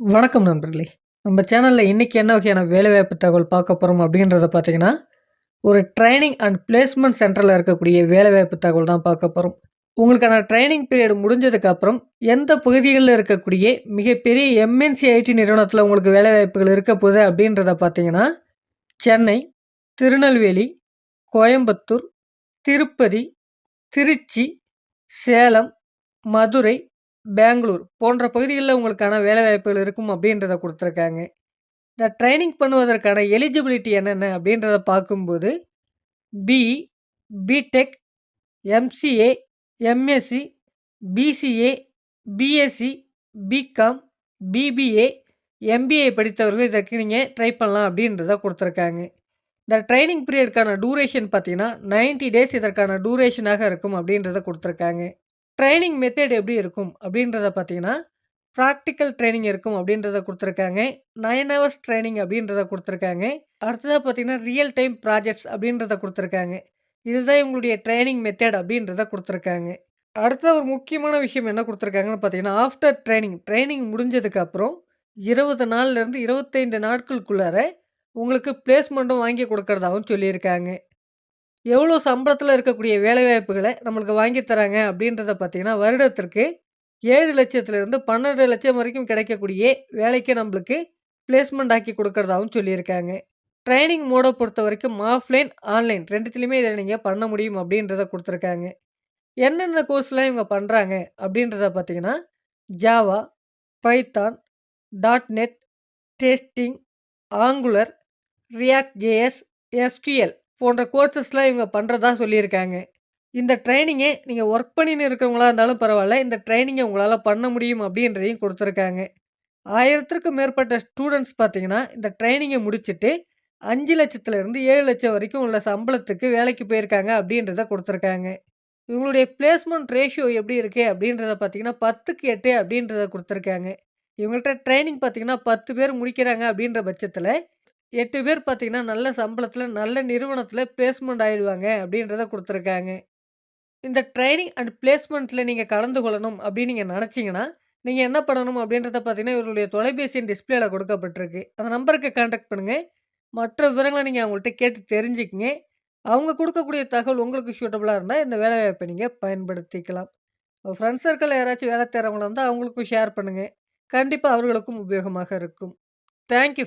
வணக்கம் நண்பர்களே! நம்ம சேனலில் இன்றைக்கி என்ன வகையான வேலைவாய்ப்பு தகவல் பார்க்க போகிறோம் அப்படின்றத பார்த்தீங்கன்னா, ஒரு ட்ரைனிங் அண்ட் பிளேஸ்மெண்ட் சென்டரில் இருக்கக்கூடிய வேலைவாய்ப்பு தகவல் தான் பார்க்க போகிறோம் உங்களுக்கான ட்ரைனிங் பீரியட் முடிஞ்சதுக்கப்புறம் எந்த பகுதிகளில் இருக்கக்கூடிய மிகப்பெரிய எம்.என்.சி. ஐடி நிறுவனத்தில் உங்களுக்கு வேலைவாய்ப்புகள் இருக்க போகுது அப்படின்றத பார்த்தீங்கன்னா, சென்னை, திருநெல்வேலி, கோயம்புத்தூர், திருப்பதி, திருச்சி, சேலம், மதுரை, பெங்களூர் போன்ற பகுதிகளில் உங்களுக்கான வேலைவாய்ப்புகள் இருக்கும் அப்படின்றத கொடுத்துருக்காங்க. இந்த ட்ரைனிங் பண்ணுவதற்கான எலிஜிபிலிட்டி என்னென்ன அப்படின்றத பார்க்கும்போது, BE, BTech, MCA, MSc, BCA, BSc, BCom, BBA, MBA படித்தவர்கள் இதற்கு நீங்கள் ட்ரை பண்ணலாம் அப்படின்றத கொடுத்துருக்காங்க. இந்த ட்ரைனிங் பீரியடுக்கான டூரேஷன் பார்த்தீங்கன்னா, 90 டேஸ் இதற்கான டூரேஷனாக இருக்கும் அப்படின்றத கொடுத்துருக்காங்க. ட்ரைனிங் மெத்தட் எப்படி இருக்கும்? அப்படின்றத பார்த்தீங்கன்னா, ப்ராக்டிக்கல் ட்ரைனிங் இருக்கும் அப்படின்றத கொடுத்துருக்காங்க. நைன் ஹவர்ஸ் ட்ரைனிங் அப்படின்றத கொடுத்துருக்காங்க. அடுத்ததாக பார்த்தீங்கன்னா, ரியல் டைம் ப்ராஜெக்ட்ஸ் அப்படின்றத கொடுத்துருக்காங்க. இதுதான் இவங்களுடைய ட்ரைனிங் மெத்தட் அப்படின்றத கொடுத்துருக்காங்க. அடுத்த ஒரு முக்கியமான விஷயம் என்ன கொடுத்துருக்காங்கன்னு பார்த்தீங்கன்னா, ஆஃப்டர் ட்ரைனிங் ட்ரைனிங் முடிஞ்சதுக்கப்புறம் இருபது நாள்லேருந்து 25 நாட்களுக்குள்ளார உங்களுக்கு பிளேஸ்மெண்ட்டும் வாங்கி கொடுக்கறதாகவும் சொல்லியிருக்காங்க. எவ்வளோ சம்பளத்தில் இருக்கக்கூடிய வேலைவாய்ப்புகளை நம்மளுக்கு வாங்கி தராங்க அப்படின்றத பார்த்தீங்கன்னா, வருடத்திற்கு 7,00,000லிருந்து 12,00,000 வரைக்கும் கிடைக்கக்கூடிய வேலைக்கு நம்மளுக்கு பிளேஸ்மெண்ட் ஆக்கி கொடுக்கறதாகவும் சொல்லியிருக்காங்க. ட்ரைனிங் மோடை பொறுத்த வரைக்கும் ஆஃப்லைன், ஆன்லைன் ரெண்டுத்துலேயுமே இதை நீங்கள் பண்ண முடியும் அப்படின்றத கொடுத்துருக்காங்க என்னென்ன கோர்ஸ்லாம் இவங்க பண்ணுறாங்க அப்படின்றத பார்த்தீங்கன்னா, Java, Python, dot net, testing, Angular, React JS, SQL போன்ற கோர்சஸ்லாம் இவங்க பண்ணுறதா சொல்லியிருக்காங்க. இந்த ட்ரைனிங்கை நீங்கள் ஒர்க் பண்ணின்னு இருக்கிறவங்களா இருந்தாலும் பரவாயில்ல இந்த ட்ரைனிங்கை உங்களால் பண்ண முடியும் அப்படின்றதையும் கொடுத்துருக்காங்க. ஆயிரத்திற்கும் மேற்பட்ட ஸ்டூடெண்ட்ஸ் பார்த்தீங்கன்னா, இந்த ட்ரைனிங்கை முடிச்சுட்டு 5,00,000லிருந்து 7,00,000 வரைக்கும் உள்ள சம்பளத்துக்கு வேலைக்கு போயிருக்காங்க அப்படின்றத கொடுத்துருக்காங்க. இவங்களுடைய பிளேஸ்மெண்ட் ரேஷியோ எப்படி இருக்கு அப்படின்றத பார்த்தீங்கன்னா, 10க்கு 8 அப்படின்றத கொடுத்துருக்காங்க. இவங்கள்ட்ட ட்ரைனிங் பார்த்தீங்கன்னா, 10 பேர் முடிக்கிறாங்க அப்படின்ற பட்சத்தில் எட்டு பேர் பார்த்தீங்கன்னா, நல்ல சம்பளத்தில் நல்ல நிறுவனத்தில் பிளேஸ்மெண்ட் ஆகிடுவாங்க அப்படின்றத கொடுத்துருக்காங்க இந்த ட்ரைனிங் அண்ட் பிளேஸ்மெண்ட்டில் நீங்கள் கலந்து கொள்ளணும் அப்படின்னு நீங்கள் நினச்சிங்கன்னா நீங்கள் என்ன பண்ணணும் அப்படின்றத பார்த்தீங்கன்னா, இவருடைய தொலைபேசியின் டிஸ்பிளேல கொடுக்கப்பட்டிருக்கு. அந்த நம்பருக்கு கான்டாக்ட் பண்ணுங்கள் மற்ற விவரங்களை நீங்கள் அவங்கள்ட்ட கேட்டு தெரிஞ்சுக்கிங்க அவங்க கொடுக்கக்கூடிய தகவல் உங்களுக்கு சூட்டபுளாக இருந்தால் இந்த வேலைவாய்ப்பை நீங்கள் பயன்படுத்திக்கலாம். ஃப்ரெண்ட்ஸ் சர்க்கிளில் யாராச்சும் வேலை தேர்றவங்களா இருந்தால் அவங்களுக்கும் ஷேர் பண்ணுங்கள் கண்டிப்பாக அவர்களுக்கும் உபயோகமாக இருக்கும். Thank you